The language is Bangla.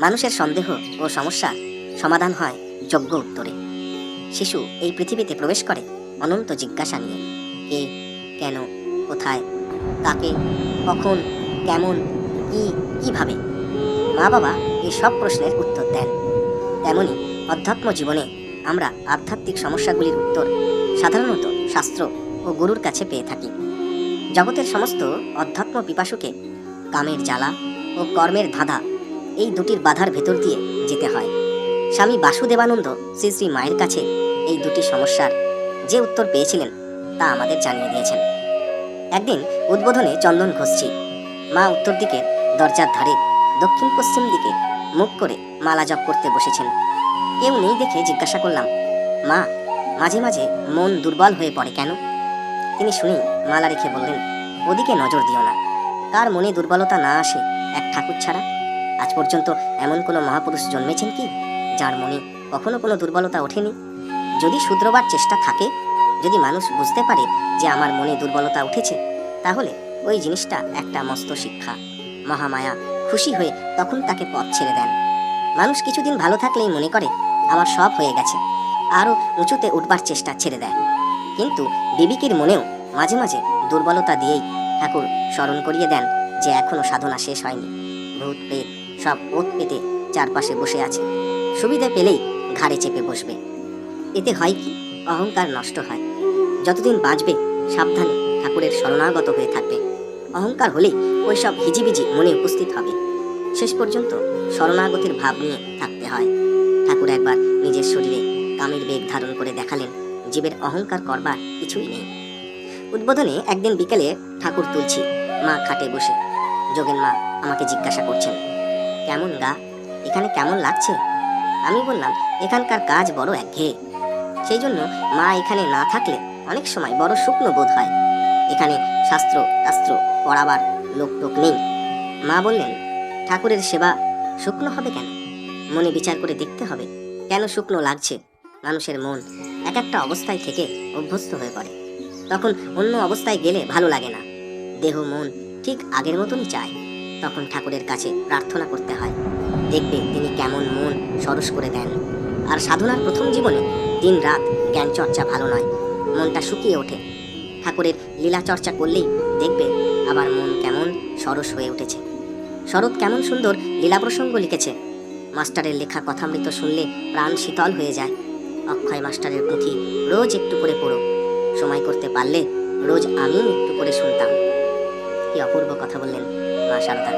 মানুষের সন্দেহ ও সমস্যা সমাধান হয় যোগ্য উত্তরে। শিশু এই পৃথিবীতে প্রবেশ করে অনন্ত জিজ্ঞাসা নিয়ে কে কেন? কোথায়? কাকে? কখন? কেমন? কি? কীভাবে? মা বাবা এই সব প্রশ্নের উত্তর দেন। তেমনি অধ্যাত্ম জীবনে আমরা আধ্যাত্মিক সমস্যাগুলির উত্তর সাধারণত শাস্ত্র ও গুরুর কাছে পেয়ে থাকি। জগতের সমস্ত অধ্যাত্ম পিপাসুকে কামের জ্বালা ও কর্মের ধাঁধা এই দুটির বাধার ভেতর দিয়ে যেতে হয়। স্বামী বাসুদেবানন্দ শ্রী শ্রী মায়ের কাছে এই দুটি সমস্যার যে উত্তর পেয়েছিলেন তা আমাদের জানিয়ে দিয়েছেন। একদিন উদ্বোধনে চন্দন ঘষছি। মা উত্তর দিকে দরজার ধারে দক্ষিণ পশ্চিম দিকে মুখ করে মালা জপ করতে বসেছেন। কেউ নেই দেখে জিজ্ঞাসা করলাম, মা, মাঝে মাঝে মন দুর্বল হয়ে পড়ে কেন? তিনি শুনেই মালা রেখে বললেন, ওদিকে নজর দিও না। কার মনে দুর্বলতা না আসে এক ঠাকুর ছাড়া? আজ পর্যন্ত এমন কোনো মহাপুরুষ জন্মেছেন কি, যার মনে কখনো কোনো দুর্বলতা ওঠেনি? যদি শুধরবার চেষ্টা থাকে, যদি মানুষ বুঝতে পারে যে আমার মনে দুর্বলতা উঠেছে, তাহলে ওই জিনিসটা একটা মস্ত শিক্ষা। মহামায়া খুশি হয়ে তখন তাকে পথ ছেড়ে দেন। মানুষ কিছুদিন ভালো থাকলেই মনে করে, আমার সব হয়ে গেছে, আরও উঁচুতে উঠবার চেষ্টা ছেড়ে দেয়। কিন্তু বিবিকির মনেও মাঝে মাঝে দুর্বলতা দিয়েই ঠাকুর স্মরণ করিয়ে দেন যে এখনও সাধনা শেষ হয়নি। ভূত প্রেত সব ওত পেতে চারপাশে বসে আছে। সুবিধা পেলেই ঘাড়ে চেপে বসবে। এতে হয় কি? অহংকার নষ্ট হয়। যতদিন বাঁচবে, সাবধানে ঠাকুরের শরণাগত হয়ে থাকবে। অহংকার হলেই ওই সব হিজিবিজি মনে উপস্থিত হবে। শেষ পর্যন্ত শরণাগতির ভাব নিয়ে থাকতে হয়। ঠাকুর একবার নিজের শরীরে কামের বেগ ধারণ করে দেখালেন, জীবের অহংকার করবার কিছুই নেই। উদ্বোধনে একদিন বিকেলে ঠাকুর তুলছি, মা খাটে বসে। যোগেন মা আমাকে জিজ্ঞাসা করছেন কেমন গা? এখানে কেমন লাগছে? আমি বললাম, এখানকার কাজ বড় একঘেয়ে। সেই জন্য মা এখানে না থাকলে অনেক সময় বড় শুকনো বোধ হয়। এখানে শাস্ত্র শাস্ত্র পড়াবার লোক টোক নেই। মা বললেন, ঠাকুরের সেবা শুকনো হবে কেন? মনে বিচার করে দেখতে হবে কেন শুকনো লাগছে? মানুষের মন এক একটা অবস্থায় থেকে অভ্যস্ত হয়ে পড়ে। তখন অন্য অবস্থায় গেলে ভালো লাগে না। দেহ মন ঠিক আগের মতনই চায়। তখন ঠাকুরের কাছে প্রার্থনা করতে হয়। দেখবে তিনি কেমন মন সরস করে দেন। আর সাধনার প্রথম জীবনে দিন রাত জ্ঞান চর্চা ভালো নয়, মনটা শুকিয়ে ওঠে। ঠাকুরের লীলা চর্চা করলেই দেখবে আবার মন কেমন সরস হয়ে উঠেছে। শরৎ কেমন সুন্দর লীলা প্রসঙ্গ লিখেছে। মাস্টারের লেখা কথামৃত শুনলে প্রাণ শীতল হয়ে যায়। অক্ষয় মাস্টারের পুঁথি রোজ একটু করে পড়ো। সময় করতে পারলে রোজ আমিও একটু করে শুনতাম। কি অপূর্ব কথা বললেন মা সারদা